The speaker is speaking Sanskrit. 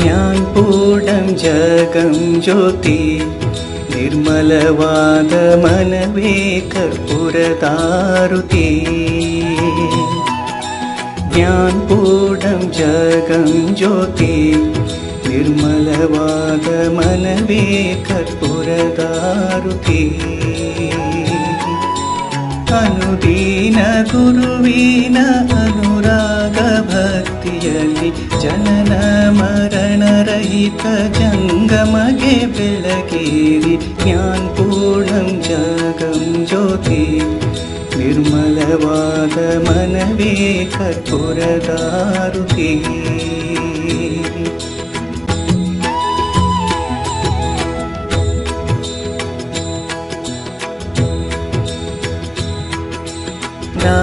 ज्ञानपूर्णं जगं ज्योति निर्मलवादमनवे निर्मलवादमनरुती ज्ञानपूर्णं जगं ज्योति निर्मलवादमनवे कर्पुरतारुती अनुदीन गुरुवीन अनुरागभक्तियलि जनन ಜನನ ಮರಣರಹಿತ ಜಂಗಮಗೆ ಬೆಳಗೇರಿ ಜ್ಞಾನಪೂರ್ಣಂ ಜಗಂ ಜ್ಯೋತಿ ನಿರ್ಮಲವಾದ ಮನವೇ ಕರ್ಪೂರದಾರುತಿ ನಾ